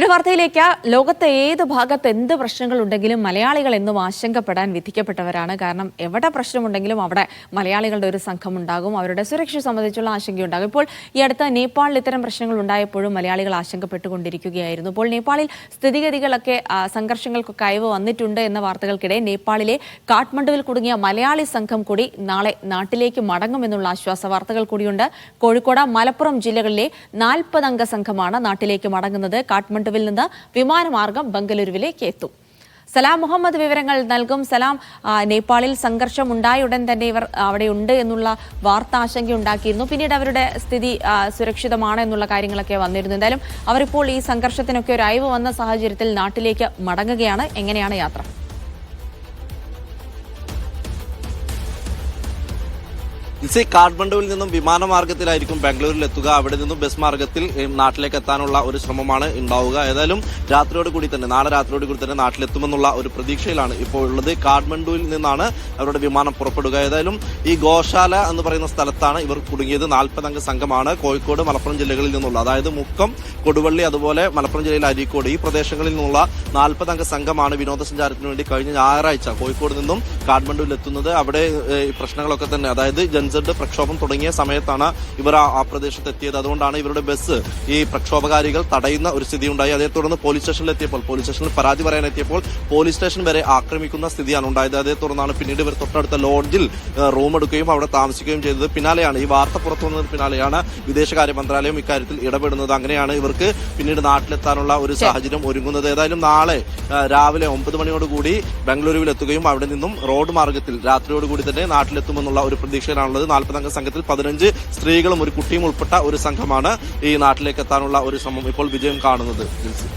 ഇട വാർത്തയിലേക്ക് ലോകത്തെ ഏത് ഭാഗത്ത് എന്ത് പ്രശ്നങ്ങൾ ഉണ്ടെങ്കിലും മലയാളികൾ എന്നും ആശങ്കപ്പെടാൻ വിധിക്കപ്പെട്ടവരാണ്. കാരണം എവിടെ പ്രശ്നമുണ്ടെങ്കിലും അവിടെ മലയാളികളുടെ ഒരു സംഘം ഉണ്ടാകും. അവരുടെ സുരക്ഷ സംബന്ധിച്ചുള്ള ആശങ്കയുണ്ടാകും. ഇപ്പോൾ ഈ അടുത്ത നേപ്പാളിൽ ഇത്തരം പ്രശ്നങ്ങൾ ഉണ്ടായപ്പോഴും മലയാളികൾ ആശങ്കപ്പെട്ടുകൊണ്ടിരിക്കുകയായിരുന്നു. ഇപ്പോൾ നേപ്പാളിൽ സ്ഥിതിഗതികളൊക്കെ സംഘർഷങ്ങൾക്കൊക്കെ അയവ് വന്നിട്ടുണ്ട് എന്ന വാർത്തകൾക്കിടെ നേപ്പാളിലെ കാഠ്മണ്ഡുവിൽ കുടുങ്ങിയ മലയാളി സംഘം കൂടി നാളെ നാട്ടിലേക്ക് മടങ്ങുമെന്നുള്ള ആശ്വാസ വാർത്തകൾ കൂടിയുണ്ട്. കോഴിക്കോട് മലപ്പുറം ജില്ലകളിലെ നാൽപ്പതംഗ സംഘമാണ് നാട്ടിലേക്ക് മടങ്ങുന്നത്. കാഠ്മണ്ഡുവിൽ നിന്ന് വിമാനമാർഗം ബംഗളൂരുവിലേക്ക് എത്തും. സലാം മുഹമ്മദ് വിവരങ്ങൾ നൽകും. സലാം നേപ്പാളിൽ സംഘർഷം ഉണ്ടായ ഉടൻ തന്നെ ഇവർ അവിടെ ഉണ്ട് എന്നുള്ള വാർത്ത ആശങ്കയുണ്ടാക്കിയിരുന്നു. പിന്നീട് അവരുടെ സ്ഥിതി സുരക്ഷിതമാണ് എന്നുള്ള കാര്യങ്ങളൊക്കെ വന്നിരുന്നു. എന്തായാലും അവരിപ്പോൾ ഈ സംഘർഷത്തിനൊക്കെ ഒരു അയവ് വന്ന സാഹചര്യത്തിൽ നാട്ടിലേക്ക് മടങ്ങുകയാണ്. എങ്ങനെയാണ് യാത്ര? ഇസി കാഠ്മണ്ഡുവിൽ നിന്നും വിമാനമാർഗത്തിലായിരിക്കും ബാംഗ്ലൂരിൽ എത്തുക അവിടെ നിന്നും ബസ് മാർഗത്തിൽ നാട്ടിലേക്ക് എത്താനുള്ള ഒരു ശ്രമമാണ് ഉണ്ടാവുക. ഏതായാലും രാത്രിയോട് കൂടി തന്നെ നാളെ രാത്രിയോട് കൂടി തന്നെ നാട്ടിലെത്തുമെന്നുള്ള ഒരു പ്രതീക്ഷയിലാണ് ഇപ്പോൾ ഉള്ളത്. കാഠ്മണ്ഡുവിൽ നിന്നാണ് അവരുടെ വിമാനം പുറപ്പെടുക. ഏതായാലും ഈ ഗോശാല എന്ന് പറയുന്ന സ്ഥലത്താണ് ഇവർ കുടുങ്ങിയത്. നാൽപ്പതംഗ സംഘമാണ് കോഴിക്കോട് മലപ്പുറം ജില്ലകളിൽ നിന്നുള്ള അതായത് മുക്കം കൊടുവള്ളി അതുപോലെ മലപ്പുറം ജില്ലയിലെ അരീക്കോട്. ഈ പ്രദേശങ്ങളിൽ നിന്നുള്ള നാൽപ്പതംഗ സംഘമാണ് വിനോദസഞ്ചാരത്തിന് വേണ്ടി കഴിഞ്ഞ ഞായറാഴ്ച കോഴിക്കോട് നിന്നും കാഠ്മണ്ഡുവിൽ എത്തുന്നത് അവിടെ പ്രശ്നങ്ങളൊക്കെ തന്നെ അതായത് ജൻസെഡ് പ്രക്ഷോഭം തുടങ്ങിയ സമയത്താണ് ഇവർ ആ പ്രദേശത്ത് എത്തിയത് അതുകൊണ്ടാണ് ഇവരുടെ ബസ് ഈ പ്രക്ഷോഭകാരികൾ തടയുന്ന ഒരു സ്ഥിതി ഉണ്ടായി അതേ തുടർന്ന് പോലീസ് സ്റ്റേഷനിൽ എത്തിയപ്പോൾ പോലീസ് സ്റ്റേഷനിൽ പരാതി പറയാൻ എത്തിയപ്പോൾ പോലീസ് സ്റ്റേഷൻ വരെ ആക്രമിക്കുന്ന സ്ഥിതിയാണ് ഉണ്ടായത്. അതേ തുടർന്നാണ് പിന്നീട് ഇവർ തൊട്ടടുത്ത ലോഡ്ജിൽ റൂം എടുക്കുകയും അവിടെ താമസിക്കുകയും ചെയ്തത്. പിന്നാലെയാണ് ഈ വാർത്ത പുറത്തു വന്നതിന് പിന്നാലെയാണ് വിദേശകാര്യ മന്ത്രാലയം ഇക്കാര്യത്തിൽ ഇടപെടുന്നത്. അങ്ങനെയാണ് ഇവർക്ക് പിന്നീട് നാട്ടിലെത്താനുള്ള ഒരു സാഹചര്യം ഒരുങ്ങുന്നത്. ഏതായാലും നാളെ രാവിലെ ഒമ്പത് മണിയോടുകൂടി ബംഗളൂരുവിൽ എത്തുകയും അവിടെ നിന്നും റോഡ് മാർഗത്തിൽ രാത്രിയോടുകൂടി തന്നെ നാട്ടിലെത്തുമെന്നുള്ള ഒരു പ്രതീക്ഷയിലാണുള്ളത്. നാൽപ്പതംഗ സംഘത്തിൽ പതിനഞ്ച് സ്ത്രീകളും ഒരു കുട്ടിയും ഉൾപ്പെട്ട ഒരു സംഘമാണ് ഈ നാട്ടിലേക്ക് എത്താനുള്ള ഒരു ശ്രമം ഇപ്പോൾ വിജയം കാണുന്നത്. ജിൻസി.